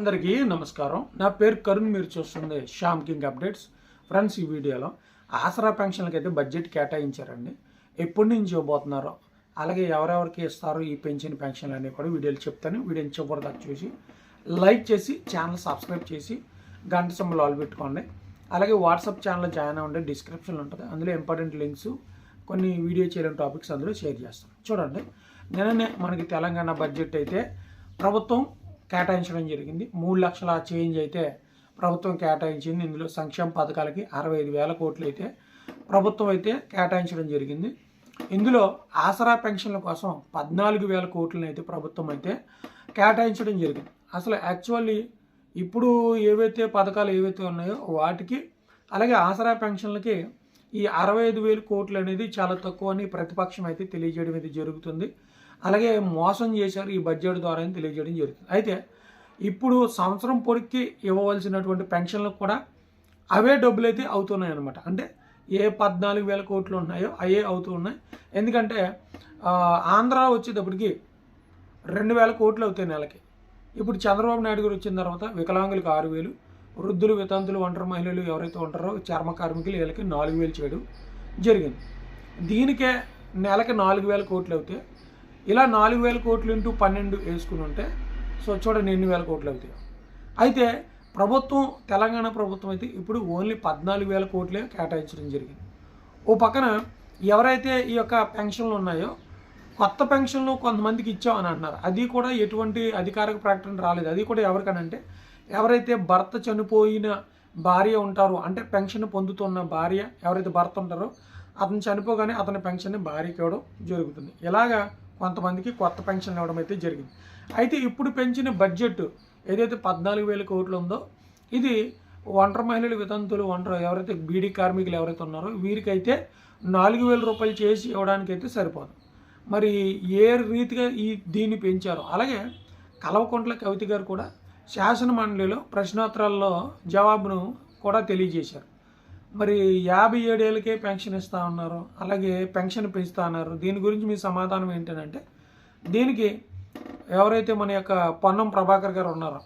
అందరికీ నమస్కారం. నా పేరు కరుణ్ మీరు చూస్తుంది శ్యామ్ కింగ్ అప్డేట్స్. ఫ్రెండ్స్ ఈ వీడియోలో ఆసరా పెన్షన్లకి అయితే బడ్జెట్ కేటాయించారండి. ఎప్పటి నుంచి ఇవ్వబోతున్నారో అలాగే ఎవరెవరికి ఇస్తారో ఈ పెన్షన్ పెన్షన్లు అనేవి కూడా వీడియోలు చెప్తాను. వీడియోని చివరిదాకా చూసి లైక్ చేసి ఛానల్ సబ్స్క్రైబ్ చేసి గంట సింబల్ ఆల్ పెట్టుకోండి. అలాగే వాట్సాప్ ఛానల్ జాయిన్ అవ్వండి. డిస్క్రిప్షన్లో ఉంటుంది. అందులో ఇంపార్టెంట్ లింక్స్ కొన్ని వీడియో చేయలేని టాపిక్స్ అందులో షేర్ చేస్తాను చూడండి. నిన్ననే మనకి తెలంగాణ బడ్జెట్ అయితే ప్రభుత్వం కేటాయించడం జరిగింది. మూడు లక్షల చేంజ్ అయితే ప్రభుత్వం కేటాయించింది. ఇందులో సంక్షేమ పథకాలకి అరవై ఐదు వేల కోట్లు అయితే ప్రభుత్వం అయితే కేటాయించడం జరిగింది. ఇందులో ఆసరా పెన్షన్ల కోసం పద్నాలుగు వేల కోట్లను అయితే ప్రభుత్వం అయితే కేటాయించడం జరిగింది. అసలు యాక్చువల్లీ ఇప్పుడు ఏవైతే పథకాలు ఏవైతే ఉన్నాయో వాటికి అలాగే ఆసరా పెన్షన్లకి ఈ అరవై ఐదు వేలు కోట్లు అనేది చాలా తక్కువ అని ప్రతిపక్షం అయితే తెలియజేయడం అయితే జరుగుతుంది. అలాగే మోసం చేశారు ఈ బడ్జెట్ ద్వారా అని తెలియజేయడం జరుగుతుంది అయితే ఇప్పుడు సంవత్సరం పొడికి ఇవ్వవలసినటువంటి పెన్షన్లకు కూడా అవే డబ్బులు అయితే అవుతున్నాయి అనమాట అంటే ఏ పద్నాలుగు వేల కోట్లు ఉన్నాయో అవే అవుతూ ఉన్నాయి. ఎందుకంటే ఆంధ్ర వచ్చేటప్పటికి రెండు వేల కోట్లు అవుతాయి నెలకి. ఇప్పుడు చంద్రబాబు నాయుడు గారు వచ్చిన తర్వాత వికలాంగులకు ఆరు వేలు వృద్ధులు వితంతులు ఒంటరి మహిళలు ఎవరైతే ఉంటారో చర్మ కార్మికులు వీళ్ళకి నాలుగు వేలు చేయడం జరిగింది. దీనికే నెలకి నాలుగు వేల కోట్లు అవుతాయి. ఇలా నాలుగు వేల కోట్లు ఇంటూ పన్నెండు వేసుకుని ఉంటే సో చూడండి ఎన్ని వేల కోట్లు అవుతాయి. అయితే ప్రభుత్వం తెలంగాణ ప్రభుత్వం అయితే ఇప్పుడు ఓన్లీ పద్నాలుగు వేల కోట్లే కేటాయించడం జరిగింది. ఓ పక్కన ఎవరైతే ఈ యొక్క పెన్షన్లు ఉన్నాయో కొత్త పెన్షన్లు కొంతమందికి ఇచ్చామని అంటున్నారు. అది కూడా ఎటువంటి అధికారిక ప్రకటన రాలేదు. అది కూడా ఎవరికనంటే ఎవరైతే భర్త చనిపోయిన భార్య ఉంటారో అంటే పెన్షన్ పొందుతున్న భార్య ఎవరైతే భర్త ఉంటారో అతను చనిపోగానే అతని పెన్షన్ భార్యకి ఇవ్వడం జరుగుతుంది. ఇలాగా కొంతమందికి కొత్త పెన్షన్లు ఇవ్వడం అయితే జరిగింది. అయితే ఇప్పుడు పెంచిన బడ్జెట్ ఏదైతే పద్నాలుగు వేల కోట్లు ఉందో ఇది ఒంటరి మహిళలు వితంతులు ఒంటరి ఎవరైతే బీడీ కార్మికులు ఎవరైతే ఉన్నారో వీరికైతే నాలుగు వేల రూపాయలు చేసి ఇవ్వడానికైతే సరిపోదు. మరి ఏ రీతిగా ఈ దీన్ని పెంచారో అలాగే కలవకుంట్ల కవిత గారు కూడా శాసన మండలిలో ప్రశ్నోత్తరాల్లో జవాబును కూడా తెలియజేశారు. మరి యాభై ఏడేళ్ళకే పెన్షన్ ఇస్తా ఉన్నారు అలాగే పెన్షన్ పెంచుతా ఉన్నారు. దీని గురించి మీ సమాధానం ఏంటంటే దీనికి ఎవరైతే మన యొక్క పొన్నం ప్రభాకర్ గారు ఉన్నారో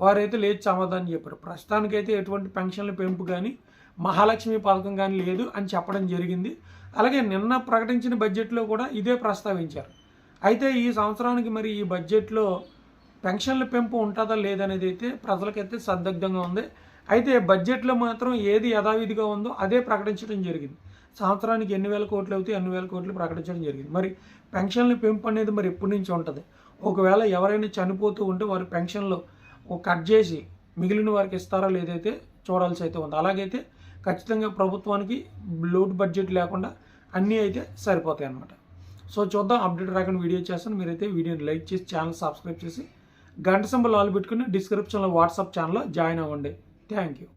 వారైతే లేదు సమాధానం చెప్పారు. ప్రస్తుతానికైతే ఎటువంటి పెన్షన్ల పెంపు కానీ మహాలక్ష్మి పథకం కానీ లేదు అని చెప్పడం జరిగింది. అలాగే నిన్న ప్రకటించిన బడ్జెట్లో కూడా ఇదే ప్రస్తావించారు. అయితే ఈ సంవత్సరానికి మరి ఈ బడ్జెట్లో పెన్షన్ల పెంపు ఉంటుందా లేదనేది అయితే ప్రజలకైతే సందిగ్ధంగా ఉంది. అయితే బడ్జెట్లో మాత్రం ఏది యథావిధిగా ఉందో అదే ప్రకటించడం జరిగింది. సంవత్సరానికి ఎన్ని వేల కోట్లు అవుతాయి ఎన్ని వేల కోట్లు ప్రకటించడం జరిగింది. మరి పెన్షన్ల పెంపు అనేది మరి ఎప్పటి నుంచి ఉంటుంది? ఒకవేళ ఎవరైనా చనిపోతూ ఉంటే వారి పెన్షన్లో కట్ చేసి మిగిలిన వారికి ఇస్తారా లేదైతే చూడాల్సి అయితే ఉంది. అలాగైతే ఖచ్చితంగా ప్రభుత్వానికి లోటు బడ్జెట్ లేకుండా అన్నీ అయితే సరిపోతాయి అన్నమాట. సో చూద్దాం అప్డేట్ రాకుండా వీడియో చేస్తాను. మీరైతే వీడియోని లైక్ చేసి ఛానల్ సబ్స్క్రైబ్ చేసి గంట సింబల్ ఆల్ పెట్టుకుని డిస్క్రిప్షన్లో వాట్సాప్ ఛానల్లో జాయిన్ అవ్వండి. Thank you.